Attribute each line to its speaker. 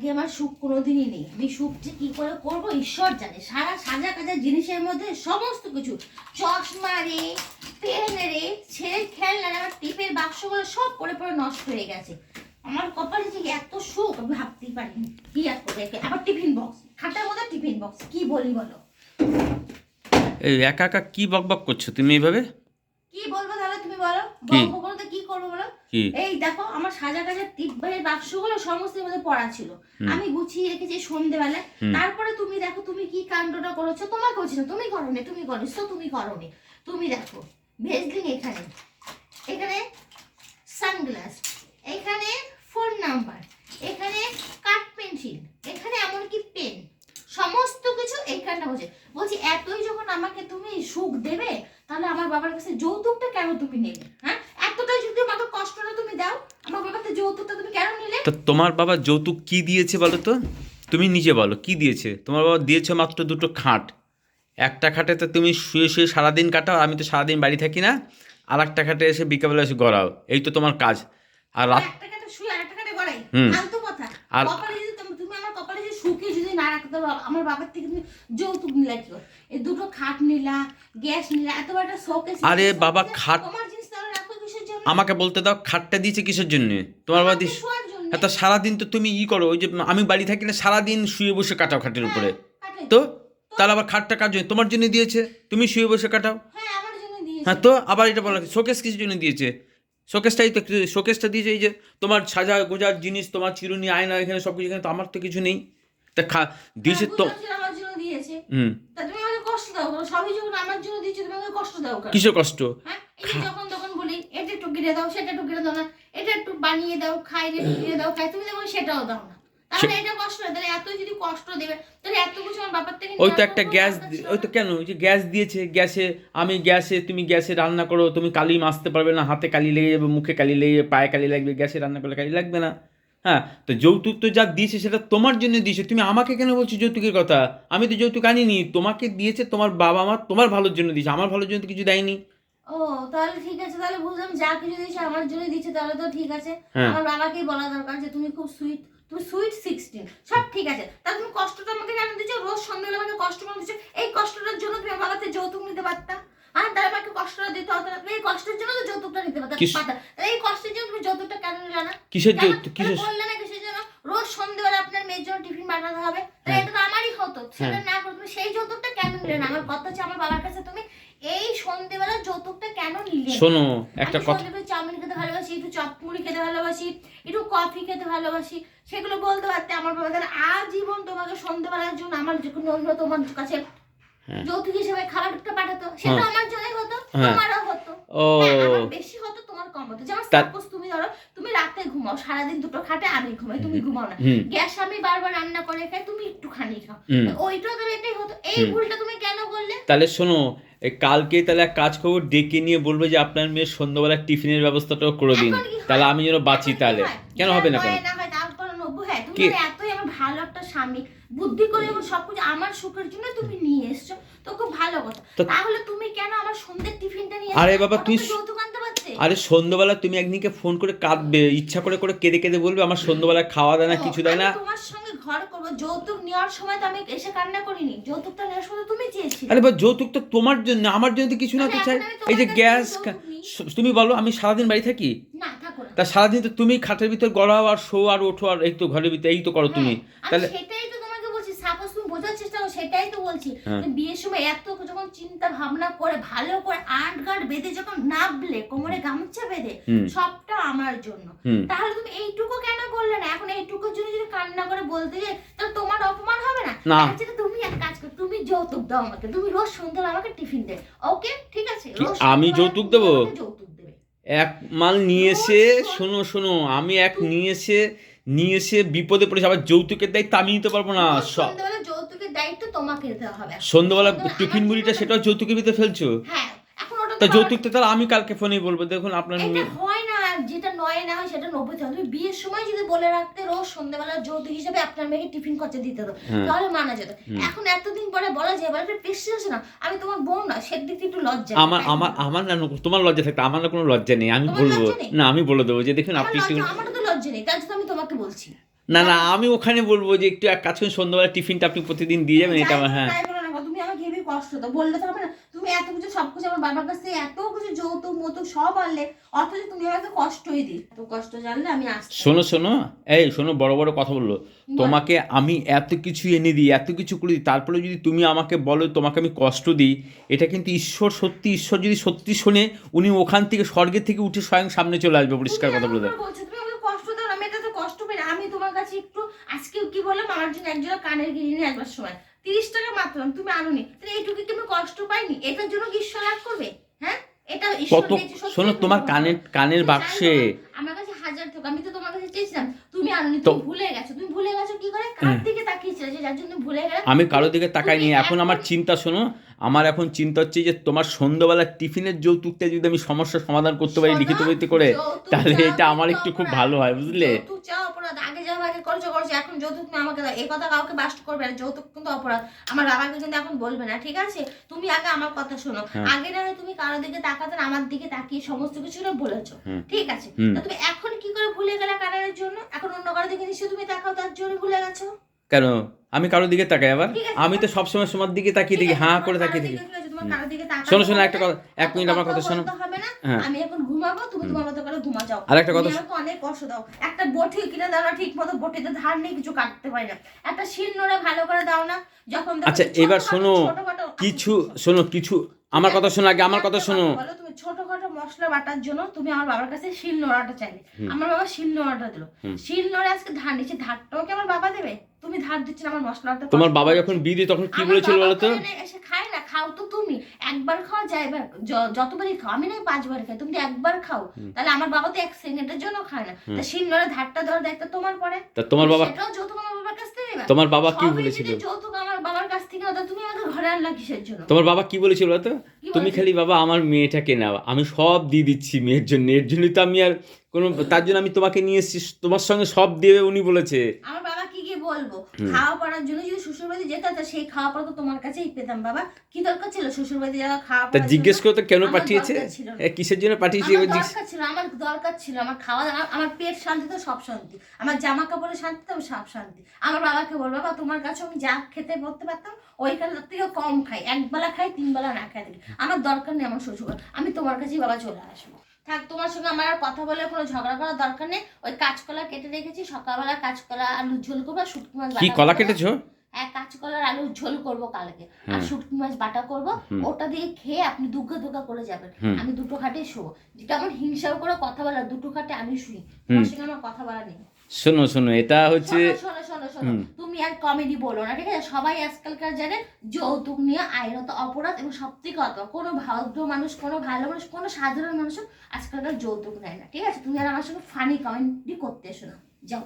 Speaker 1: ভাগ্যে আমার সুখ কোনোদিনই নেই। আমি সুখ যে কি করে করব? ঈশ্বর জানে। সারা সাজা কাজা জিনিসের মধ্যে সমস্ত কিছু। চশমা রে পেন রে ছেলের খেলনা আমার টিপের বাক্সগুলো সব পরে পরে নষ্ট হয়ে গেছে। আমার কপালে যে এত সুখ আমি ভাবতেই পারিনি। কি আর করে আবার টিফিন বক্স। খাটার মধ্যে টিফিন বক্স। কি বলি বলো?
Speaker 2: এই একা একা কি বকবক করছ তুমি এইভাবে?
Speaker 1: কি বলব তাহলে তুমি বলো?
Speaker 2: কি?
Speaker 1: বলব বলতে কি করব বলো?
Speaker 2: কি?
Speaker 1: এই দেখো আমার সাজা কাজা টিপের বাক্সগুলো সমস্ত মধ্যে পড়া ছিল। আমি গুছিয়ে রেখেছি সন্ধেবেলায় তারপরে তুমি দেখো তুমি কি কাণ্ডটা করেছ? তোমার করছি না তুমি করোনি তুমি করিস তো তুমি করোনি। তুমি দেখো ভেজলিং এখানে। এখানে সানগ্লাস এখানে ফোন নাম্বার এখানে কাঠ পেন্সিল এখানে এমনকি পেন। সমস্ত কিছু এইখানটা বলছে। বলছি এতই যখন আমাকে তুমি সুখ দেবে তাহলে আমার বাবার কাছে যৌতুকটা কেন তুমি নেবে? এতটাই যদি আমাকে কষ্টটা তুমি দাও। আমার বাবার যৌতুকটা তুমি কেন নিলে?
Speaker 2: তো তোমার বাবা যৌতুক কি দিয়েছে বলো তো? তুমি নিজে বলো কি দিয়েছে? তোমার বাবা দিয়েছে মাত্র দুটো খাট। একটা খাটে তো তুমি শুয়ে শুয়ে সারাদিন কাটাও আমি তো সারাদিন বাড়ি থাকি না। আর একটা খাটে এসে বিকালবেলা এসে গড়াও এই তো তোমার কাজ। আর রাত হুম। আর-
Speaker 1: যদি তুমি- তুমি আমার কপালে যদি সুখে যদি না রাখতে আমার বাবার থেকে তুমি যৌতুক নিলা কি এই দুটো খাট নিলা গ্যাস নিলা এত বড় শোকেস
Speaker 2: আরে বাবা, খাট-
Speaker 1: তোমার জিনিস তাহলে রাখো কিসের জন্য
Speaker 2: আমাকে বলতে দাও খাটটা দিয়েছে কিসের জন্য? তোমার বাবা
Speaker 1: হ্যাঁ
Speaker 2: এত সারাদিন তো তুমি ই করো ওই যে আমি বাড়ি থাকি না সারাদিন শুয়ে বসে কাটাও খাটের উপরে। তো? তাহলে আবার খাটটা কার জন্য? তোমার জন্য দিয়েছে? তুমি শুয়ে বসে কাটাও।
Speaker 1: হ্যাঁ
Speaker 2: হ্যাঁ তো? আবার এটা বলা শোকেস কিসের জন্য দিয়েছে? শোকেসটাই তো শোকেসটা দিয়েছে এই যে তোমার সাজা গোজার জিনিস তোমার চিরুনি আয়না এখানে সব কিছু এখানে তো আমার তো কিছু নেই। তা খা দিয়েছে তো
Speaker 1: হ্যাঁ,
Speaker 2: হুম।
Speaker 1: তা কেন
Speaker 2: কিসের কষ্ট
Speaker 1: হ্যাঁ এই যে যখন তখন বলি এটা দাও সেটা কিনে দাও না। এটা একটু বানিয়ে দাও খাই রে কিনে দাও খাই। তুমি দেখো সেটাও দাও না। তাহলে এটা কষ্ট তাহলে এত যদি কষ্ট দেবে তাহলে এত কিছু আমার বাবার থেকে
Speaker 2: ওই তো একটা গ্যাস ওই তো কেন? ওই যে গ্যাস দিয়েছে গ্যাসে আমি গ্যাসে তুমি গ্যাসে রান্না করো তুমি কালি মাজতে পারবে না হাতে কালি লেগে যাবে মুখে কালি লেগে যাবে, পায়ে কালি লাগবে গ্যাসে রান্না করলে কালি লাগবে না। হ্যাঁ তো যৌতুক তো যা দিয়েছে সেটা তোমার জন্য দিয়েছে। তুমি আমাকে কেন বলছো যৌতুকের কথা? আমি তো যৌতুক আনিনি তোমাকে দিয়েছে তোমার বাবা মা তোমার ভালোর জন্য দিয়েছে। আমার ভালোর জন্য তো কিছু দেয়নি।
Speaker 1: ও তাহলে ঠিক আছে তাহলে বুঝলাম যা কিছু দিচ্ছে আমার জন্য দিচ্ছে তাহলে তো ঠিক আছে।
Speaker 2: হ্যাঁ।
Speaker 1: আমার বাবাকেই বলা দরকার যে তুমি খুব সুইট তুমি সুইট সিক্সটিন সব ঠিক আছে। তাহলে তুমি কষ্টটা আমাকে কেন দিচ্ছ রোজ সন্ধ্যাবেলা আমাকে কষ্ট দিচ্ছ এই কষ্টটার জন্য তুমি আমার কাছে যৌতুক নিতে পারতা। আর তাহলে আমাকে কষ্টটা দিতে হতো না এই কষ্টের জন্য তো যৌতুকটা নিতে পারতা এই কষ্টের জন্য তুমি যৌতুকটা কেন নিলে না?
Speaker 2: কিসের যৌতুক কিসের
Speaker 1: বললে না কিসের জন্য? রোজ সন্ধ্যাবেলা আপনার মেয়ের জন্য টিফিন বানাতে হবে
Speaker 2: হ্যাঁ।
Speaker 1: এটা তো আমারই হতো সেটা না করে তুমি সেই যৌতুকটা কেন নিলে না? আমার কথা হচ্ছে আমার বাবার কাছে তুমি সন্ধ্যেবেলা যৌতুকটা কেন নিলে
Speaker 2: শোনো একটা কথা
Speaker 1: চাউমিন খেতে ভালোবাসি একটু খেতে ভালোবাসি একটু কফি খেতে ভালোবাসি সেগুলো বলতে পারতে আমার বাবা তাহলে আজীবন তোমাকে সন্ধ্যেবেলার জন্য আমার যে কোনো অন্য তোমার কাছে
Speaker 2: হ্যাঁ।
Speaker 1: যৌতুক হিসেবে খাবারটা পাঠাতো সেটা আমার জন্যই হতো
Speaker 2: হ্যাঁ।
Speaker 1: হতো।
Speaker 2: ও।
Speaker 1: হ্যাঁ, বেশি হতো তোমার কম হতো। যেমন সাপোজ তুমি ধরো তুমি রাতে ঘুমাও সারাদিন দুটো খাটে আমি ঘুমাই তুমি ঘুমাও না। গ্যাস আমি বারবার রান্না করে খাই তুমি একটুখানি খাও।
Speaker 2: হুম।
Speaker 1: ওইটাও তো এটাই হতো। এই ভুলটা তুমি কেন করলে?
Speaker 2: তাহলে শোনো এই কালকে তাহলে এক কাজ করব ডেকে নিয়ে বলব যে আপনার মেয়ের সন্ধ্যাবেলা টিফিনের ব্যবস্থাটাও করে দিন? তাহলে আমি যেন বাঁচি তাহলে। কেন হবে না কেন
Speaker 1: হয় না তারপর নব্বই তুমি
Speaker 2: কি?
Speaker 1: তো এতই আমার ভালো একটা স্বামী। বুদ্ধি করে এবং সবকিছু আমার সুখের জন্য তুমি নিয়ে এসছো। তো খুব ভালো কথা। তাহলে তুমি কেন আমার সন্ধ্যের টিফিনটা নিয়ে
Speaker 2: আরে বাবা, তুই আরে সন্ধ্যাবেলা তুমি একদিনকে ফোন করে কাঁদবে ইচ্ছা করে করে কেঁদে কেঁদে বলবে আমার সন্ধ্যাবেলা খাওয়া দেয় না কিছু দেয় না।
Speaker 1: তোমার সঙ্গে ঘর করব যৌতুক নেওয়ার সময় তো আমি এসে কান্না করিনি যৌতুকটা নেওয়ার সময় তুমি চেয়েছিলে।
Speaker 2: আরে বা যৌতুক তো তোমার জন্য আমার জন্য তো কিছু না তো চাই। এই যে গ্যাস তুমি বলো আমি সারাদিন বাড়ি থাকি?
Speaker 1: না থাকো
Speaker 2: তা সারাদিন তো তুমি খাটের ভিতর গড়াও আর শো আর ওঠো আর এই তো ঘরের ভিতরে এই তো করো তুমি।
Speaker 1: হ্যাঁ,
Speaker 2: তাহলে
Speaker 1: সেটাই তো তোমাকে বলছি সাপোজ তুমি বোঝার চেষ্টা করো সেটাই তো বলছি।
Speaker 2: হ্যাঁ।
Speaker 1: বিয়ের সময় এত যখন চিন্তা ভাবনা করে ভালো করে আট গাঁট বেঁধে যখন নাবলে কোমরে গামছা বেঁধে সবটা আমার জন্য। তাহলে তুমি এইটুকু কেন করলে না? এখন এইটুকুর জন্য যদি কান্না করে বলতে যে তাহলে তোমার অপমান হবে না। আচ্ছা তুমি এক কাজ করো তুমি যৌতুক দাও আমাকে। তুমি রোজ সন্ধ্যাবেলা আমাকে টিফিন দে। ওকে? ঠিক আছে?
Speaker 2: আমি যৌতুক দেবো? এক মাল নিয়ে এসে শোনো শোনো আমি এক নিয়ে এসে নিয়ে এসে বিপদে পড়েছি আবার যৌতুকের দায়িত্ব আমি নিতে পারব না। সব
Speaker 1: দায়িত্ব তোমাকে দিতে হবে।
Speaker 2: সন্ধ্যাবেলা টিফিন মুড়িটা সেটাও যৌতুকের ভিতরে ফেলছো?
Speaker 1: হ্যাঁ এখন ওটা
Speaker 2: তা যৌতুকটা তাহলে আমি কালকে ফোনে বলব। দেখুন আপনার
Speaker 1: এটা হয় না যেটা নয় না হয় সেটা নব্বই হবে তুমি বিয়ের সময় যদি বলে রাখতে রোজ সন্ধ্যাবেলা যৌতুক হিসেবে আপনার মেয়েকে টিফিন খরচা দিতে হতো
Speaker 2: হ্যাঁ।
Speaker 1: তাহলে মানা যেত এখন এতদিন পরে বলা যায় একটা প্রেস্টিজ আছে না। আমি তোমার বোন না সেদিক থেকে একটু লজ্জা
Speaker 2: আমার আমার আমার না তোমার লজ্জা থাকতে আমার না কোনো লজ্জা নেই আমি বলব। না আমি বলে দেবো যে দেখুন আপনি একটু
Speaker 1: লজ্জা তো লজ্জা নেই তার জন্য আমি তোমাকে বলছি।
Speaker 2: না না আমি ওখানে বলব যে একটু এক কাজ করুন সন্ধ্যাবেলা টিফিনটা আপনি প্রতিদিন দিয়ে যাবেন এটা আমার হ্যাঁ।
Speaker 1: তাই বলো না গো, তুমি আমাকে হেবি কষ্ট দাও বললে তো হবে না। তুমি এত কিছু সব কিছু আমার বাবার কাছ এত কিছু যৌতুক মৌতুক সব আনলে অথচ তুমি আমাকে কষ্টই দিই এত কষ্ট জানলে আমি আসতে
Speaker 2: শোনো শোনো এই শোনো বড় বড় কথা বলল। তোমাকে আমি এত কিছু এনে দিই এত কিছু করে দিই তারপরে যদি তুমি আমাকে বলো তোমাকে আমি কষ্ট দিই এটা কিন্তু ঈশ্বর সত্যি ঈশ্বর যদি সত্যি শোনে উনি ওখান থেকে স্বর্গের থেকে উঠে স্বয়ং সামনে চলে আসবে পরিষ্কার কথা বলে দেয়
Speaker 1: উপর বলছো, তুমি আমাকে কষ্ট দাও না, আমি এটাতে কষ্ট পাই না। আমি তোমার কাছে আজকে কি বললাম? আমার জন্য একজন কানের গিরি নিয়ে আসবার সময়। তিরিশ টাকা মাত্র তুমি আনুনি। তাহলে এইটুকু কি আমি কষ্ট পাইনি? এটার জন্য কি ঈশ্বর লাভ করবে? হ্যাঁ? এটা ঈশ্বর
Speaker 2: শোনো তোমার কানের কানের বাক্সে
Speaker 1: আমার হাজার টাকা আমি তো তোমার কাছে চেয়েছিলাম। তুমি আনুনি তুমি ভুলে গেছো। তুমি ভুলে গেছো কি করে? কার দিকে তাকিয়েছিলে? যার জন্য ভুলে গেলে
Speaker 2: আমি কারও দিকে তাকাইনি। এখন আমার চিন্তা শোনো আমার এখন চিন্তা হচ্ছে যে তোমার সন্ধ্যাবেলা টিফিনের যৌতুকটা যদি আমি সমস্যার সমাধান করতে পারি লিখিত বইতে করে তাহলে এটা আমার একটু খুব ভালো হয় বুঝলে?
Speaker 1: আগে যাওয়া আগে করছ করছ। এখন যৌতুক তুমি আমাকে দাও। এই কথা কাউকে বাস্ট করবে না। যৌতুক কিন্তু অপরাধ। আমার বাবাকে কিন্তু এখন বলবে না ঠিক আছে? তুমি আগে আমার কথা শোনো।
Speaker 2: হ্যাঁ।
Speaker 1: আগে না তুমি কারোর দিকে তাকাতে আমার দিকে তাকিয়ে সমস্ত কিছু না বলেছ। ঠিক আছে? তুমি এখন কি করে ভুলে গেলে কানারের জন্য কারোর দিকে নিশ্চয়ই তুমি তাকাও তার জন্য ভুলে গেছো?
Speaker 2: কেন? আমি কারোর দিকে তাকাই আবার? আমি তো সবসময় তোমার দিকে তাকিয়ে দেখি
Speaker 1: আছে,
Speaker 2: হাঁ করে তাকিয়ে দেখি। শোনো শোনো একটা কথা এক মিনিট আমার কথা শোনো। হ্যাঁ।
Speaker 1: আমি এখন ঘুমাবো তুমি তোমার মতো করে ঘুমা যাও।
Speaker 2: আর একটা কথা
Speaker 1: অনেক কষ্ট দাও। একটা বটি কিনে দাও না ঠিক মতো বটিতে ধার নেই কিছু কাটতে পারি না। একটা শিল নোড়া ভালো করে দাও না যখন
Speaker 2: আচ্ছা, এবার শোনো, কিছু শোনো কিছু আমার কথা শোনো আগে আমার কথা শোনো।
Speaker 1: ছোটখাটো মশলা বাটার জন্য তুমি আমার বাবার কাছে শিল নোড়াটা চাইলে। আমার বাবা শিল নোড়াটা দিল। শিল নোড়া আজকে ধার নিচ্ছে। ধারটাও কি আমার বাবা দেবে? তুমি ধার দিচ্ছ আমার মশলাটা
Speaker 2: তোমার বাবা যখন বিয়ে দিয়ে তখন কি বলেছিল
Speaker 1: বাবা
Speaker 2: বলো তো?
Speaker 1: তো এসে খায় না খাও তো তুমি। একবার খাও যা এবার। যতবারই খাও আমি না পাঁচবার খাই তুমি একবার খাও। তাহলে আমার বাবা তো এক সেকেন্ডের জন্য খায় না। তা শিলনোড়ে ধারটা দেওয়ার দায়িত্ব তোমার পরে।
Speaker 2: তা তোমার বাবা
Speaker 1: সেটাও যৌতুক আমার বাবার কাছ থেকে
Speaker 2: তোমার বাবা কি বলেছিল?
Speaker 1: আনলা কিসের জন্য?
Speaker 2: তোমার বাবা কি বলেছিল বলো তো? তুমি খালি বাবা আমার মেয়েটাকে নাও আমি সব দিয়ে দিচ্ছি মেয়ের জন্য এর জন্য তো আমি আর কোনো তার জন্য আমি তোমাকে নিয়ে এসেছি তোমার সঙ্গে সব দেবে উনি বলেছে।
Speaker 1: আমার বলব? খাওয়া পড়ার জন্য যদি শ্বশুর বাড়ি যেত তা সেই খাওয়া পড়া তো তোমার কাছেই পেতাম বাবা। কি দরকার ছিল? শ্বশুর বাড়ি যাওয়া খাওয়া
Speaker 2: তা জিজ্ঞেস? করো তো কেন পাঠিয়েছে? কিসের জন্য পাঠিয়েছে?
Speaker 1: আমার দরকার ছিল আমার দরকার ছিল আমার খাওয়া দাওয়া আমার পেট শান্তি তো সব শান্তি। আমার জামা কাপড়ের শান্তি তো সব শান্তি। আমার বাবাকে বলব বাবা তোমার কাছে আমি যা খেতে পড়তে পারতাম ওইখানে থেকে কম খাই। এক বেলা খাই তিন বেলা না খাই থাকি আমার দরকার নেই আমার শ্বশুর আমি তোমার কাছেই বাবা চলে আসব। থাক তোমার সঙ্গে আমার আর কথা বলে কোনো ঝগড়া করার দরকার নেই। ওই কাঁচকলা কেটে রেখেছি সকালবেলা কাঁচকলা আলু ঝোল করব আর শুটকি মাছ
Speaker 2: কি কলা। কেটেছো?
Speaker 1: হ্যাঁ কাঁচকলার আলু ঝোল করব কালকে। আর। শুটকি মাছ বাটা করব। ওটা দিয়ে খেয়ে আপনি দুগ্গা দুগ্গা করে যাবেন। আমি দুটো খাটে শোবো। যেটা আমার হিংসাও করে কথা বলা দুটো খাটে আমি শুই। তোমার সঙ্গে আমার কথা বলা নেই।
Speaker 2: শোনো শোনো এটা হচ্ছে
Speaker 1: শোনো শোনো শোনো। তুমি আর কমেডি বলো না, ঠিক আছে? সবাই আজকালকার জানে যৌতুক নিয়ে আইনত অপরাধ এবং সত্যি কথা অপরাধ কোনো ভদ্র মানুষ, কোনো ভালো মানুষ, কোনো সাধারণ মানুষ আজকালকার যৌতুক নেয় না, ঠিক আছে? তুমি আর আমার সঙ্গে ফানি কমেডি করতে এসো না। যাও।